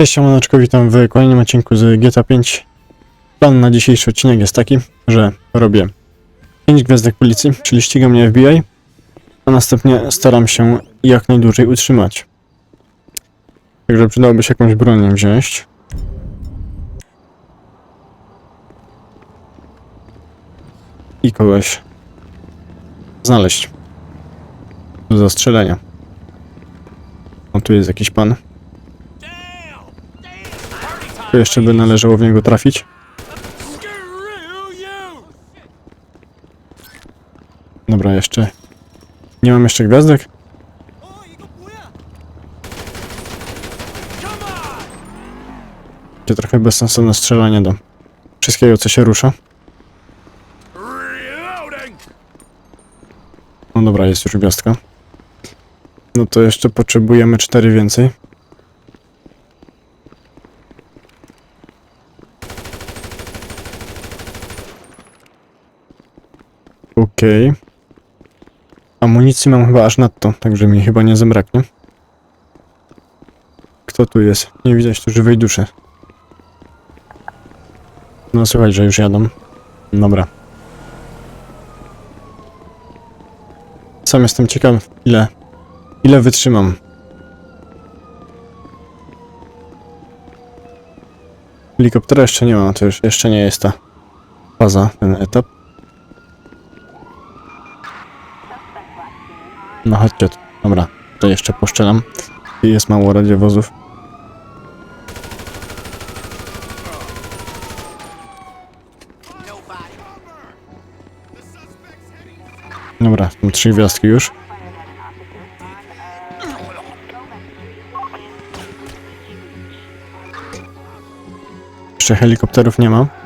Cześć, siemaneczko, witam w kolejnym odcinku z GTA 5. Plan na dzisiejszy odcinek jest taki, że robię 5 gwiazdek policji, czyli ściga mnie FBI, a następnie staram się jak najdłużej utrzymać. Także przydałoby się jakąś broń wziąć. I kogoś znaleźć do zastrzelenia. O, tu jest jakiś pan. Jeszcze by należało w niego trafić. Dobra, jeszcze. Nie mam jeszcze gwiazdek? To trochę bezsensowne strzelanie do wszystkiego, co się rusza. No dobra, jest już gwiazdka. No to jeszcze potrzebujemy cztery więcej. Okej. Amunicji mam chyba aż nadto, także mi chyba nie zabraknie. Kto tu jest? Nie widać tu żywej duszy. No słychać, że już jadą. Dobra. Sam jestem ciekaw, ile, ile wytrzymam. Helikoptera jeszcze nie ma, to już jeszcze nie jest ta faza, ten etap. No chodźcie. Dobra, to jeszcze poszczelam. Jest mało radiowozów. Dobra, są trzy gwiazdki już. Jeszcze helikopterów nie ma.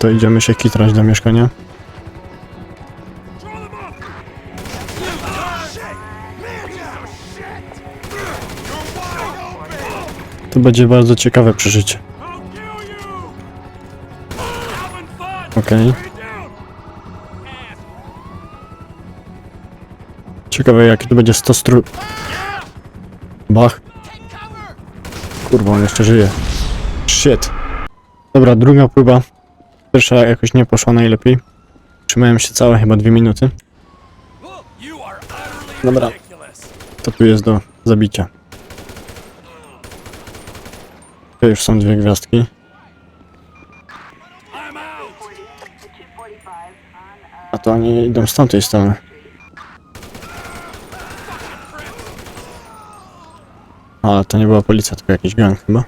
To idziemy się kitrać do mieszkania. To będzie bardzo ciekawe przeżycie. Okej. Ciekawe jaki to będzie 100 stru... Bach. Kurwa, on jeszcze żyje. Shit. Dobra, druga próba. Pierwsza jakoś nie poszła najlepiej. Trzymałem się całe chyba dwie minuty. Dobra. To tu jest do zabicia. To już są dwie gwiazdki. A to oni idą z tamtej strony. Ale to nie była policja, tylko jakiś gang chyba.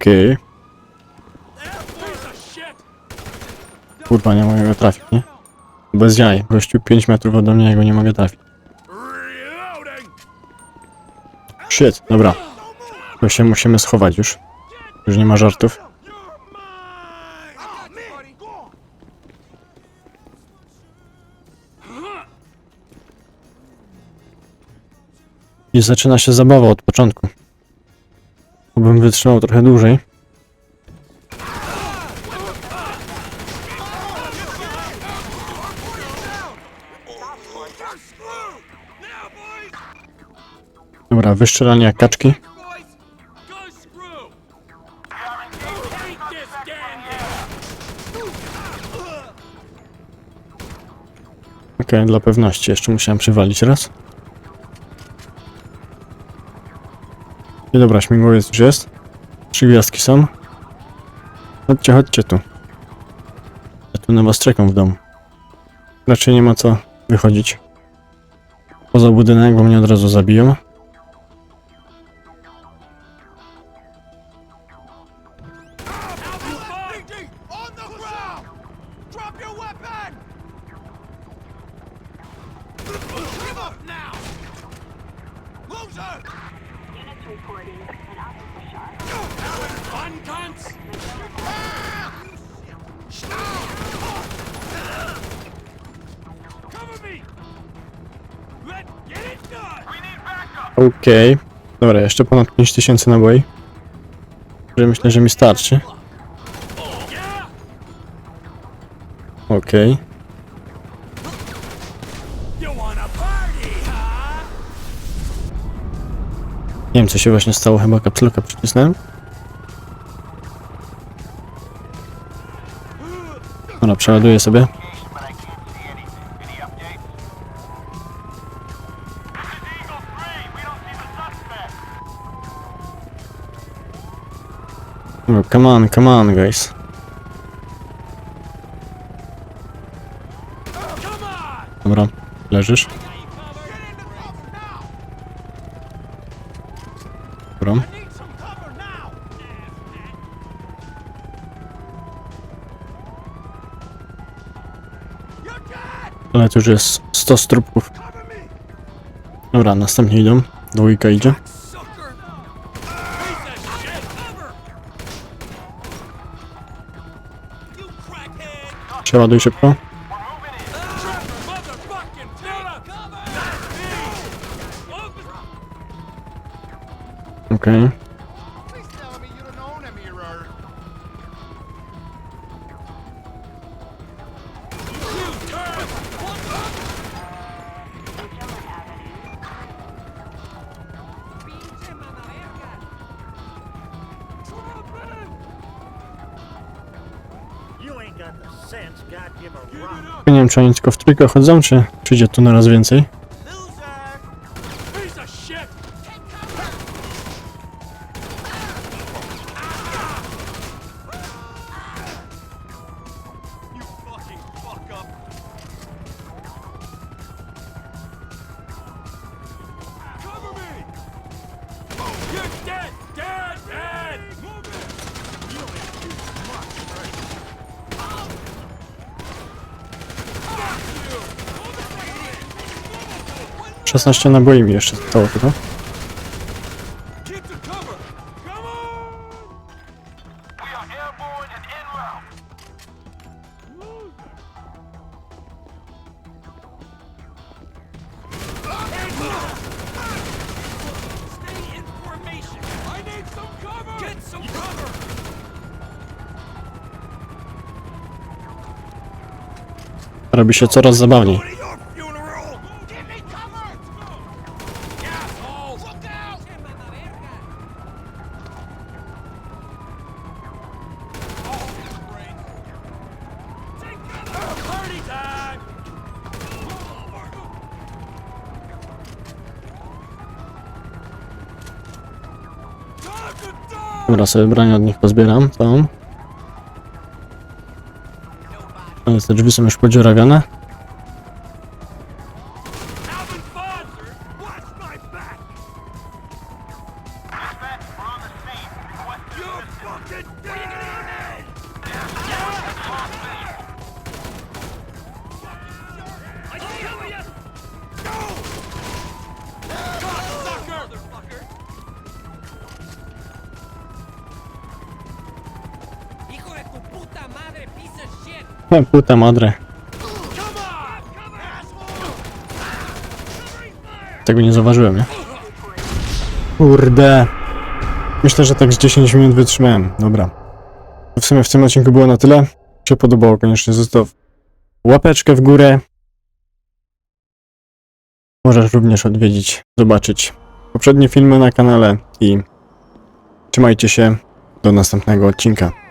Okej. Kurwa, nie mogę go trafić, nie? Bez jaj. Gościu 5 metrów ode mnie, go nie mogę trafić. Shit, dobra. To się musimy schować już. Już nie ma żartów. I zaczyna się zabawa od początku. Bym wytrzymał trochę dłużej. Dobra, wyszczelanie jak kaczki. Okej, dla pewności jeszcze musiałem przywalić raz. Dobra, śmigłowiec już jest. Trzy gwiazdki są. Chodźcie, chodźcie tu. Ja tu na was czekam w domu. Raczej nie ma co wychodzić. Poza budynek, bo mnie od razu zabiją. Loser! Okej. Okay. Dobra, jeszcze ponad 5000 naboi. Że myślę, że mi starczy. Okej. Okay. Nie wiem co się właśnie stało, chyba kapsulkę przycisnąłem. Dobra, przeładuję sobie. but I can't see any. Any updates? This is Eagle 3. We don't see the suspect. No, come on, come on, guys. Dobra, leżysz. Dobra. Ale tu już jest 100 strupków. Dobra, następnie idą. Dwójka idzie. Przeładuj szybko. It up! Nie wiem, czy oni tylko w trójkę chodzą, czy przyjdzie tu naraz więcej. 16 naboi mi jeszcze zostało tylko. Keep the cover! Come Dobra, sobie broń od nich pozbieram, tą. Ale te drzwi są już podziurawione. Puta madre. Tego nie zauważyłem, nie? Kurde. Myślę, że tak z 10 minut wytrzymałem. Dobra. W sumie w tym odcinku było na tyle. Się podobało, koniecznie zostaw łapeczkę w górę. Możesz również odwiedzić, zobaczyć poprzednie filmy na kanale i trzymajcie się do następnego odcinka.